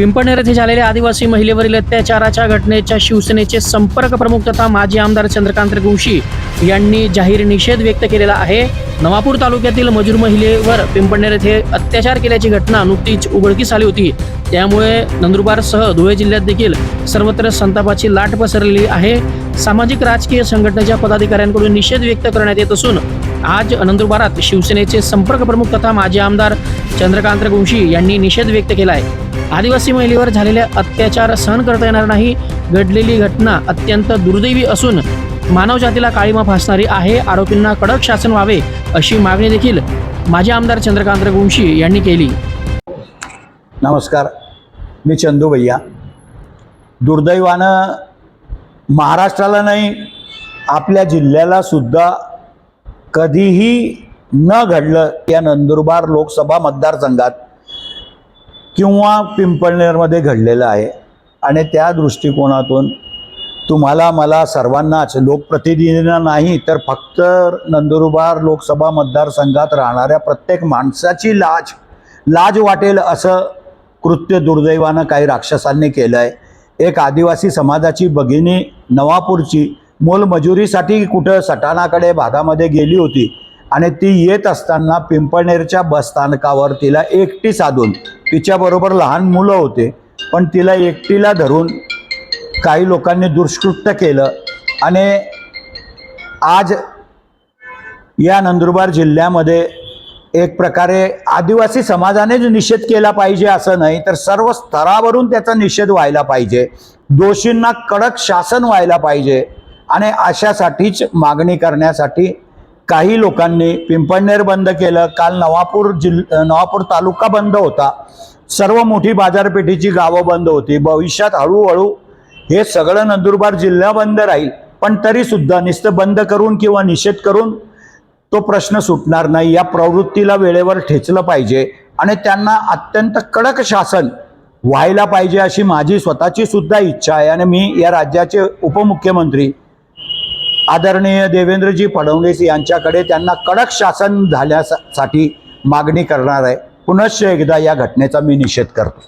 पिंपळनेर येथे झालेल्या आदिवासी महिलेवरील अत्याचाराच्या घटनेच्या शिवसेनेचे संपर्क प्रमुख तथा माजी आमदार चंद्रकांत गोशी यांनी जाहीर निषेध व्यक्त केलेला आहे. नवापूर तालुक्यातील मजूर महिलेवर पिंपळनेर येथे अत्याचार केल्याची घटना नुकतीच उघडकीस आली होती. त्यामुळे नंदुरबारसह धुळे जिल्ह्यात देखील सर्वत्र संतापाची लाट पसरलेली आहे. सामाजिक राजकीय संघटनेच्या पदाधिकाऱ्यांकडून निषेध व्यक्त करण्यात येत असून आज नंदुरबारात शिवसेनेचे संपर्क प्रमुख तथा माजी आमदार चंद्रकांत गुंशी यांनी निषेध व्यक्त केला आहे आदिवासी महिलेवर झालेले अत्याचार सहन करता येणार नाही. घडलेली घटना अत्यंत दुर्दैवी असून मानवजातीला काळीमा फासणारी आहे. आरोपींना कडक शासन व्हावे अशी मागणी देखील माजी आमदार चंद्रकांत गुंशी यांनी केली. नमस्कार. मी चंदू भैया. दुर्दैवानं महाराष्ट्राला नाही आपल्या जिल्ह्याला सुद्धा कधीही न घडलं या नंदुरबार लोकसभा मतदारसंघात किंवा पिंपळनेरमध्ये घडलेलं आहे. आणि त्या दृष्टिकोनातून तुम्हाला मला सर्वांनाच लोकप्रतिनिधींना नाही तर फक्त नंदुरबार लोकसभा मतदारसंघात राहणाऱ्या प्रत्येक माणसाची लाज लाज वाटेल असं कृत्य दुर्दैवानं काही राक्षसांनी केलं आहे एक आदिवासी समाजाची भगिनी नवापूरची मोलमजुरीसाठी कुठं सटाणाकडे भागामध्ये गेली होती आणि ती येत असताना पिंपळनेरच्या बसस्थानकावर तिला एकटी साधून तिच्याबरोबर लहान मुलं होते पण तिला एकटीला धरून काही लोकांनी दुष्कृत्य केलं आणि आज या नंदुरबार जिल्ह्यामध्ये एक प्रकारे आदिवासी समाजानेच निषेध केला पाहिजे असं नाही तर सर्व स्तरावरून त्याचा निषेध व्हायला पाहिजे. दोषींना कडक शासन व्हायला पाहिजे. आणि अशासाठीच मागणी करण्यासाठी काही लोकांनी पिंपळनेर बंद केलं. काल नवापूर जिल नवापूर तालुका बंद होता. सर्व मोठी बाजारपेठेची गावं बंद होती. भविष्यात हळूहळू हे सगळं नंदुरबार जिल्हा बंद राहील. पण तरीसुद्धा नुसतं बंद करून किंवा निषेध करून तो प्रश्न सुटणार नाही. या प्रवृत्तीला वेळेवर ठेचलं पाहिजे आणि त्यांना अत्यंत कडक शासन व्हायला पाहिजे अशी माझी स्वतःची सुद्धा इच्छा आहे. आणि मी या राज्याचे उपमुख्यमंत्री आदरणीय देवेंद्रजी फडणवीस यांच्याकडे त्यांना कडक शासन झाल्यासाठी मागणी करणार आहे. पुनश्च एकदा या घटनेचा मी निषेध करतो.